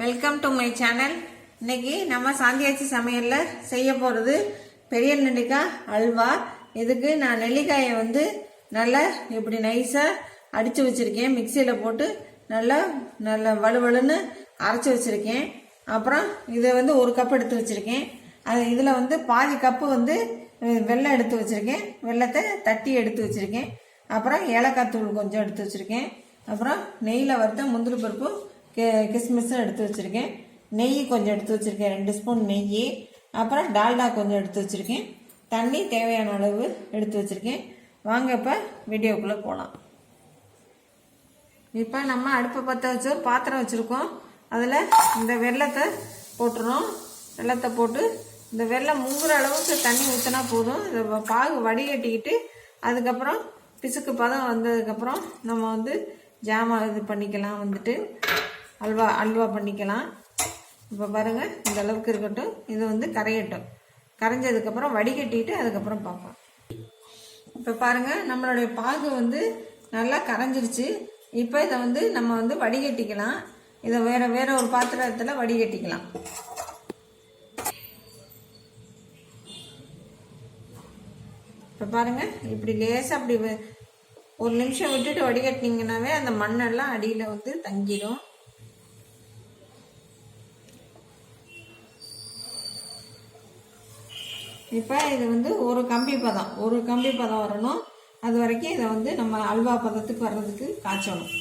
Welcome to my channel இன்னைக்கு நம்ம சாந்தியாச்சி சமையலில் செய்ய போகிறது பெரிய நெல்லிக்காய் அல்வா. இதுக்கு நான் நெல்லிக்காயை வந்து நல்லா இப்படி நைஸாக அடித்து வச்சுருக்கேன். மிக்சியில் போட்டு நல்லா நல்லா வலுவலுன்னு அரைச்சி வச்சுருக்கேன். அப்புறம் இதை வந்து ஒரு கப் எடுத்து வச்சுருக்கேன். அது இதில் வந்து பாதி கப்பு வந்து வெள்ளம் எடுத்து வச்சுருக்கேன். வெல்லத்தை தட்டி எடுத்து வச்சுருக்கேன். அப்புறம் ஏலக்காய் தூள் கொஞ்சம் எடுத்து வச்சுருக்கேன். அப்புறம் நெய்யில் வறுத்த முந்திரி பருப்பு கிஸ்மிஸும் எடுத்து வச்சுருக்கேன். நெய் கொஞ்சம் எடுத்து வச்சுருக்கேன் ரெண்டு ஸ்பூன் நெய். அப்புறம் டால்டா கொஞ்சம் எடுத்து வச்சுருக்கேன். தண்ணி தேவையான அளவு எடுத்து வச்சுருக்கேன். வாங்க இப்போ வீடியோக்குள்ளே போகலாம் இப்போ நம்ம அடுப்பை பற்ற வச்சு ஒரு பாத்திரம் வச்சுருக்கோம். அதில் இந்த வெள்ளத்தை போட்டுறோம். வெள்ளத்தை போட்டு இந்த வெள்ளம் முங்குற அளவுக்கு தண்ணி ஊற்றினா போதும். இதை பாகு வடிகட்டிக்கிட்டு அதுக்கப்புறம் பிசுக்கு பதம் வந்ததுக்கப்புறம் நம்ம வந்து ஜாமா இது பண்ணிக்கலாம் வந்துட்டு. அல்வா அல்வா பண்ணிக்கலாம். இப்போ பாருங்கள் இந்த அளவுக்கு இருக்கட்டும். இது வந்து கரையட்டும். கரைஞ்சதுக்கப்புறம் வடிகட்டிட்டு அதுக்கப்புறம் பார்ப்போம். இப்போ பாருங்கள் நம்மளுடைய பாகு வந்து நல்லா கரைஞ்சிருச்சு. இப்போ இதை வந்து நம்ம வந்து வடிகட்டிக்கலாம். இதை வேறு வேறு ஒரு பாத்திரத்தில் வடிகட்டிக்கலாம். இப்போ பாருங்கள் இப்படி லேசாக அப்படி ஒரு நிமிஷம் விட்டுட்டு வடிகட்டினீங்கன்னாவே அந்த மண்ணெல்லாம் அடியில் வந்து தங்கிடும் இப்போ இது வந்து ஒரு கம்பி பதம். ஒரு கம்பி பதம் வரணும். அது வரைக்கும் இதை வந்து நம்ம அல்வா பதத்துக்கு வர்றதுக்கு காய்ச்சணும்.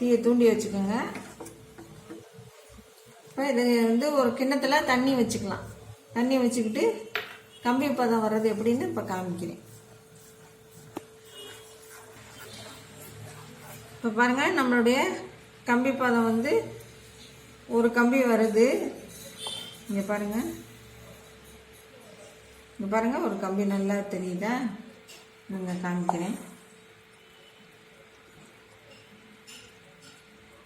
தீயை தூண்டி வச்சுக்கோங்க. இப்போ இது வந்து ஒரு கிண்ணத்தில் தண்ணி வச்சுக்கலாம். தண்ணி வச்சுக்கிட்டு கம்பி பதம் வர்றது எப்படின்னு இப்போ காமிக்கிறேன். இப்போ பாருங்கள் நம்மளுடைய கம்பி பதம் வந்து ஒரு கம்பி வருது. இங்கே பாருங்கள் இங்கே பாருங்கள் ஒரு கம்பி நல்லா தெரியுதா? நீங்கள் காமிக்கிறேன்.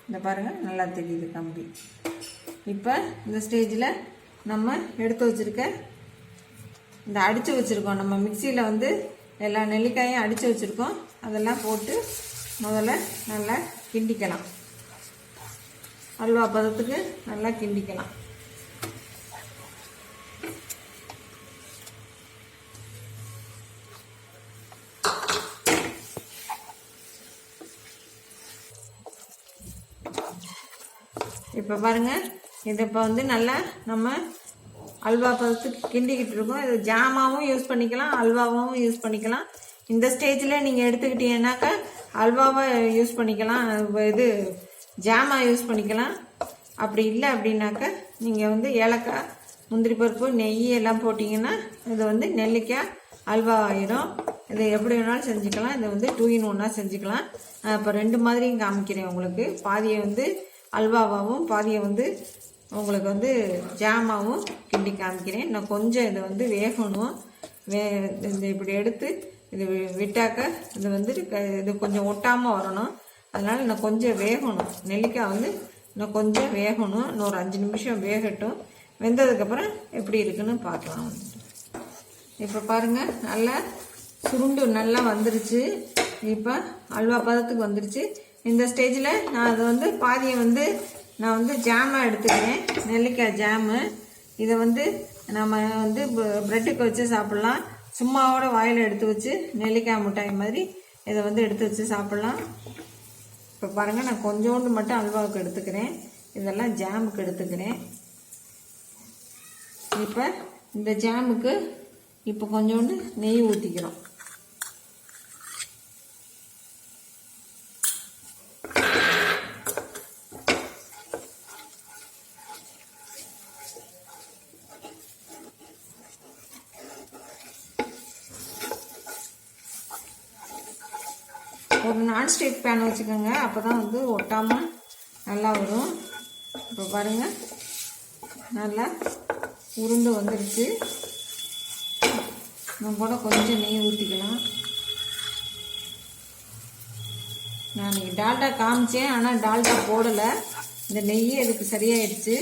இந்த பாருங்கள் நல்லா தெரியுது கம்பி. இப்போ இந்த ஸ்டேஜில் நம்ம எடுத்து வச்சிருக்க இந்த அடித்து வச்சுருக்கோம். நம்ம மிக்சியில் வந்து எல்லா நெல்லிக்காயும் அடித்து வச்சுருக்கோம். அதெல்லாம் போட்டு முதல்ல நல்லா கிண்டிக்கலாம். அல்வா பதத்துக்கு நல்லா கிண்டிக்கலாம். இப்போ பாருங்க இது இப்போ வந்து நல்லா நம்ம அல்வா பதத்துக்கு கிண்டிக்கிட்டு இருக்கோம். இது ஜாமாவும் யூஸ் பண்ணிக்கலாம் அல்வாவும் யூஸ் பண்ணிக்கலாம். இந்த ஸ்டேஜில் நீங்கள் எடுத்துக்கிட்டீங்கன்னாக்கா அல்வாவை யூஸ் பண்ணிக்கலாம். இது ஜாமா யூஸ் பண்ணிக்கலாம். அப்படி இல்லை அப்படின்னாக்கா நீங்கள் வந்து ஏலக்காய் முந்திரி பருப்பு நெய் எல்லாம் போட்டிங்கன்னா இது வந்து நெல்லிக்காய் அல்வா ஆயிரும். இது எப்படி வேணாலும் செஞ்சுக்கலாம். இதை வந்து டூ இன் ஒன்னாக செஞ்சுக்கலாம். இப்போ ரெண்டு மாதிரியும் காமிக்கிறேன் உங்களுக்கு. பாதியை வந்து அல்வாவாகவும் பாதியை வந்து உங்களுக்கு வந்து ஜாமாவும் கிண்டி காமிக்கிறேன். நான் கொஞ்சம் இதை வந்து வேகணும். வே இந்த இப்படி எடுத்து இது விட்டாக்க இது வந்து க- இது கொஞ்சம் ஒட்டாமல் வரணும். அதனால் இன்னும் கொஞ்சம் வேகணும். நெல்லிக்காய் வந்து இன்னும் கொஞ்சம் வேகணும். இன்னொரு அஞ்சு நிமிஷம் வேகட்டும். வெந்ததுக்கப்புறம் எப்படி இருக்குன்னு பார்க்கலாம். வந்துட்டு இப்போ பாருங்க நல்லா சுருண்டு நல்லா வந்துருச்சு. இப்போ அல்வா பதத்துக்கு வந்துருச்சு. இந்த ஸ்டேஜில் நான் அதை வந்து பாதியை வந்து நான் வந்து ஜாமாக எடுத்துக்கிறேன். நெல்லிக்காய் ஜாமு இதை வந்து நம்ம வந்து ப்ரெட்டுக்கு வச்சு சாப்பிட்லாம். சும்மாவோட வாயில் எடுத்து வச்சு நெல்லிக்காய் மிட்டாய் மாதிரி இதை வந்து எடுத்து வச்சு சாப்பிட்லாம். இப்போ பாருங்கள் நான் கொஞ்சோண்டு மட்டும் அல்வாவுக்கு எடுத்துக்கிறேன். இதெல்லாம் ஜாமுக்கு எடுத்துக்கிறேன். இப்போ இந்த ஜாமுக்கு இப்போ கொஞ்சோண்டு நெய் ஊற்றிக்கிறோம் ஒரு நான்ஸ்டிக் பேன் வச்சுக்கோங்க. அப்போ தான் வந்து ஒட்டாமல் நல்லா வரும். இப்போ பாருங்கள் நல்லா உருண்டு வந்துருச்சு நம்ம கூட கொஞ்சம் நெய் ஊற்றிக்கலாம் நான் இன்னைக்கு டால்டா காமிச்சேன் ஆனால் டால்டா போடலை. இந்த நெய் அதுக்கு சரியாயிடுச்சு.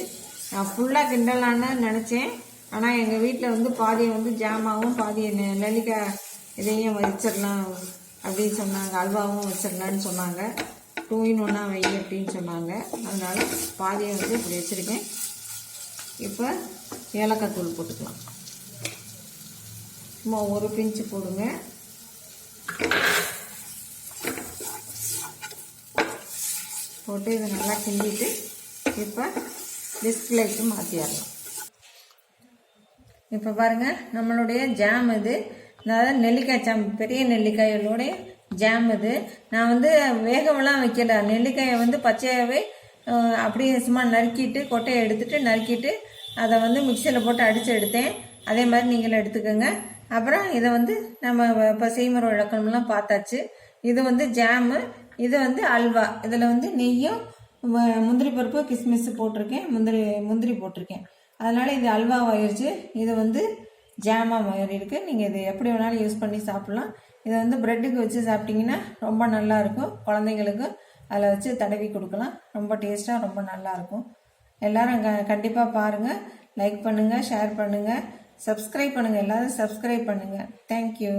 நான் ஃபுல்லாக கிண்டலான்னு நினச்சேன். ஆனால் எங்கள் வீட்டில் வந்து பாதியை வந்து ஜாமாவும் பாதியை நெ- நெல்லிக்காய் இதையும் வச்சிடலாம் அப்படின்னு சொன்னாங்க. அல்வாவும் வச்சிடலான்னு சொன்னாங்க. டூ இன் ஒன்றா வை அப்படின்னு சொன்னாங்க. அதனால் பாதியை வந்து இப்படி வச்சுருக்கேன். இப்போ ஏலக்காய் தூள் போட்டுக்கலாம். சும்மா ஒரு பிஞ்சு போடுங்க. போட்டு இதை நல்லா கிண்டிட்டு இப்போ டிஸ்பிளேக்கு மாற்றிடலாம் இப்போ பாருங்கள் நம்மளுடைய ஜாம் இது அதாவது நெல்லிக்காய் ஜாம் பெரிய நெல்லிக்காயோடைய ஜாம் இது. நான் வந்து வேகமெல்லாம் வைக்கல. நெல்லிக்காயை வந்து பச்சையாகவே அப்படியே சும்மா நறுக்கிட்டு கொட்டையை எடுத்துட்டு நறுக்கிட்டு அதை வந்து மிக்சியில் போட்டு அடித்து எடுத்தேன். அதே மாதிரி நீங்களும் எடுத்துக்கோங்க. அப்புறம் இதை வந்து நம்ம இப்போ செய்முறை விளக்கணும்லாம் பார்த்தாச்சு. இது வந்து ஜாமு இது வந்து அல்வா. இதில் வந்து நெய்யும் முந்திரி பருப்பு கிஸ்மிஸ் போட்டிருக்கேன். முந்திரி முந்திரி போட்டிருக்கேன். அதனால் இது அல்வா ஆயிடுச்சு இது வந்து ஜாமாக மாதிரி இருக்குது நீங்கள் இது எப்படி வேணாலும் யூஸ் பண்ணி சாப்பிட்லாம். இதை வந்து ப்ரெட்டுக்கு வச்சு சாப்பிட்டிங்கன்னா ரொம்ப நல்லா இருக்கும். குழந்தைங்களுக்கு அதில் வச்சு தடவி கொடுக்கலாம். ரொம்ப டேஸ்ட்டாக ரொம்ப நல்லா இருக்கும். க கண்டிப்பாக பாருங்கள் லைக் பண்ணுங்கள் ஷேர் பண்ணுங்கள் சப்ஸ்கிரைப் பண்ணுங்கள் எல்லோரும் சப்ஸ்கிரைப் பண்ணுங்கள் தேங்க்யூ